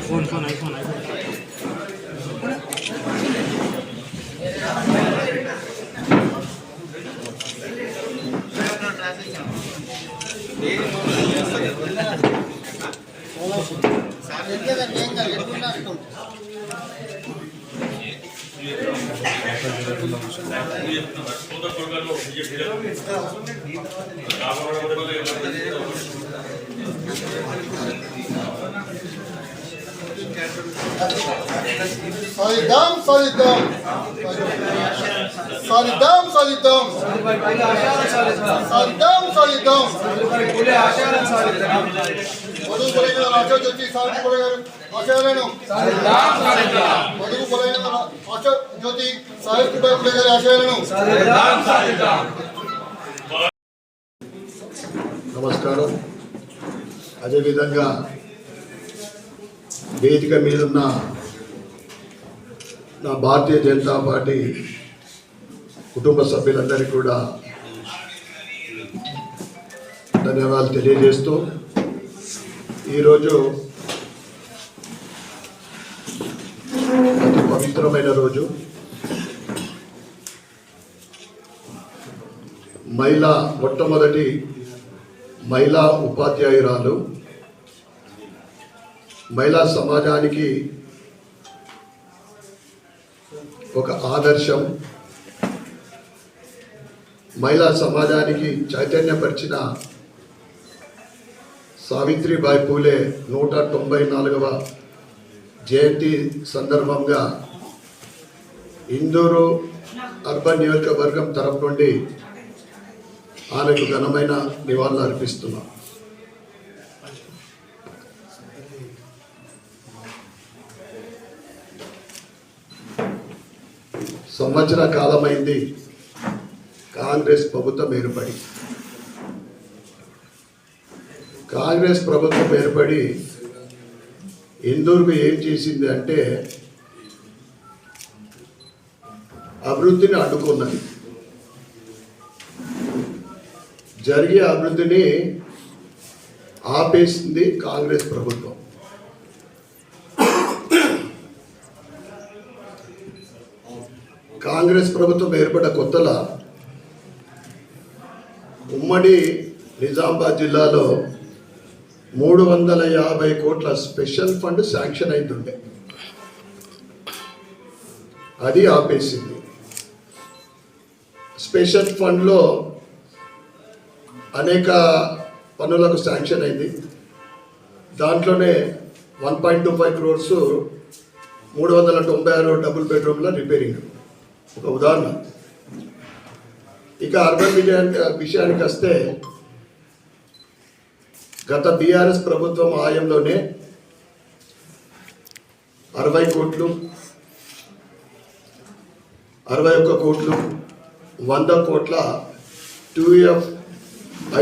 Phone phone iPhone iPhone సాధిద్దాం సాధిద్దాం సాధిద్దాం సాధిద్దాం సాధిద్దాం సాధిద్దాం మధు బలైన రాజా జ్యోతి సావిత్రి బలై గారు ఆశయాలను మధు బలైన ఆశా జ్యోతి సావిత్రిబాయి బలై గారి ఆశయాలను నమస్కారం అదేవిధంగా వేదిక మీదున్న నా భారతీయ జనతా పార్టీ కుటుంబ సభ్యులందరికీ కూడా ధన్యవాదాలు తెలియజేస్తూ ఈరోజు అతి పవిత్రమైన రోజు. మహిళా మొట్టమొదటి మహిళా ఉపాధ్యాయురాలు మహిళా సమాజానికి ఒక ఆదర్శం. మహిళా సమాజానికి చైతన్యపరిచిన సావిత్రిబాయి పూలే నూట తొంభై నాలుగవ జయంతి సందర్భంగా ఇందూరు అర్బన్ నియోజకవర్గం తరపు నుండి ఆమెకు ఘనమైన నివాళులు అర్పిస్తున్నాం. సంవత్సర కాలమైంది. కాంగ్రెస్ ప్రభుత్వం ఏర్పడి. కాంగ్రెస్ ప్రభుత్వం ఏర్పడి ఇందూరుకు ఏం చేసింది అంటే అభివృద్ధిని అడ్డుకున్నది. జరిగే అభివృద్ధిని ఆపేసింది కాంగ్రెస్ ప్రభుత్వం. కాంగ్రెస్ ప్రభుత్వం ఏర్పడ్డ కొత్తల ఉమ్మడి నిజామాబాద్ జిల్లాలో మూడు వందల యాభై కోట్ల స్పెషల్ ఫండ్ శాంక్షన్ అవుతుండే అది ఆపేసింది. స్పెషల్ ఫండ్లో అనేక పనులకు శాంక్షన్ అయింది. దాంట్లోనే one point two five crores మూడు వందల తొంభై ఆరు డబుల్ బెడ్రూమ్ల రిపేరింగ్. ఒక ఉదాహరణ. ఇక అర్బన్ విజయానికి విషయానికి వస్తే గత బీఆర్ఎస్ ప్రభుత్వం ఆయంలోనే అరవై కోట్లు అరవై ఒక్క కోట్లు వంద కోట్ల TU F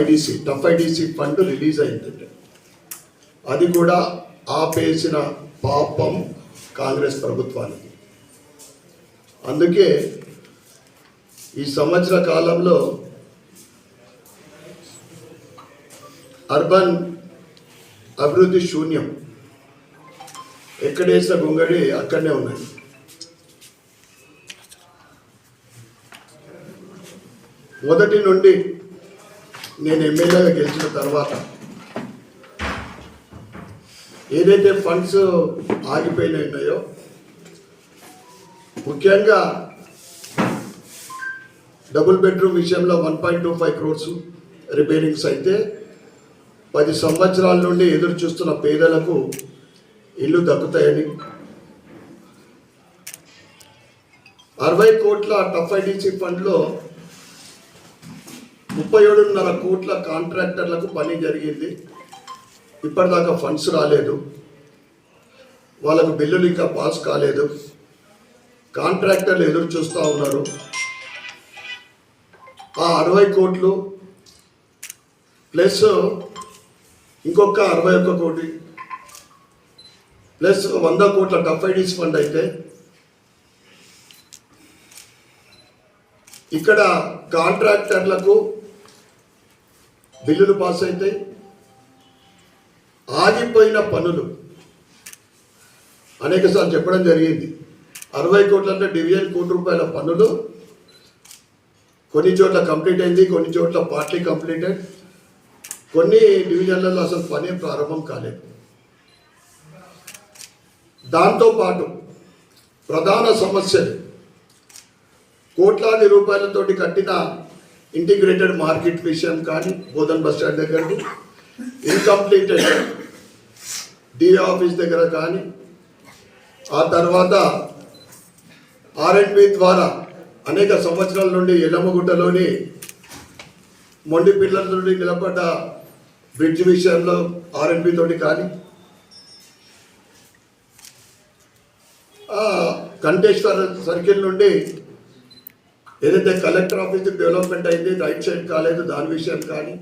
IDC TUF IDC fund release అయిందండి అది కూడా ఆపేసిన పాపం కాంగ్రెస్ ప్రభుత్వానికి. అందుకే ఈ సంవత్సర కాలంలో అర్బన్ అభివృద్ధి శూన్యం ఎక్కడేసిన గుంగడి అక్కడనే ఉన్నాయి మొదటి నుండి నేను ఎమ్మెల్యేగా గెలిచిన తర్వాత ఏదైతే ఫండ్స్ ఆగిపోయినాయి ఉన్నాయో ముఖ్యంగా డబుల్ బెడ్రూమ్ విషయంలో one point two five crores repairings అయితే పది సంవత్సరాల నుండి ఎదురు చూస్తున్న పేదలకు ఇల్లు దక్కుతాయని. అరవై కోట్ల టఫ్ ఐడిసి ఫండ్లో ముప్పై ఏడున్నర కోట్ల కాంట్రాక్టర్లకు పని జరిగింది. ఇప్పటిదాకా ఫండ్స్ రాలేదు. వాళ్ళకు బిల్లులు ఇంకా పాస్ కాలేదు. కాంట్రాక్టర్లు ఎదురు చూస్తూ ఉన్నారు. ఆ అరవై కోట్లు ప్లస్ ఇంకొక అరవై ఒక్క కోటి ప్లస్ వంద కోట్ల టఫ్ ఫండ్ అయితే ఇక్కడ కాంట్రాక్టర్లకు బిల్లులు పాస్ అవుతాయి ఆగిపోయిన పనులు అనేకసార్లు చెప్పడం జరిగింది. అరవై కోట్ల అంటే డివిజన్ కోటి రూపాయల పన్నులు. కొన్ని చోట్ల కంప్లీట్ అయింది కొన్ని చోట్ల పార్టీ కంప్లీటెడ్ కొన్ని డివిజన్లలో అసలు పని ప్రారంభం కాలేదు. దాంతోపాటు ప్రధాన సమస్యలు కోట్లాది రూపాయలతోటి కట్టిన ఇంటిగ్రేటెడ్ మార్కెట్ విషయం కానీ బోధన్ బస్ స్టాండ్ దగ్గర ఇన్కంప్లీటెడ్ డిఏ ఆఫీస్ దగ్గర కానీ ఆ తర్వాత ఆర్ఎండ్బి ద్వారా అనేక సంవత్సరాల నుండి ఎల్లమ్మగుట్టలోని మొండి పిల్లల నుండి నిలబడ్డ బ్రిడ్జ్ విషయంలో ఆర్ఎండ్బి తోటి కానీ కంటేశ్వర సర్కిల్ నుండి ఏదైతే కలెక్టర్ ఆఫీస్ డెవలప్మెంట్ అయింది రైట్ సైడ్ కాలేదు దాని విషయం కానీ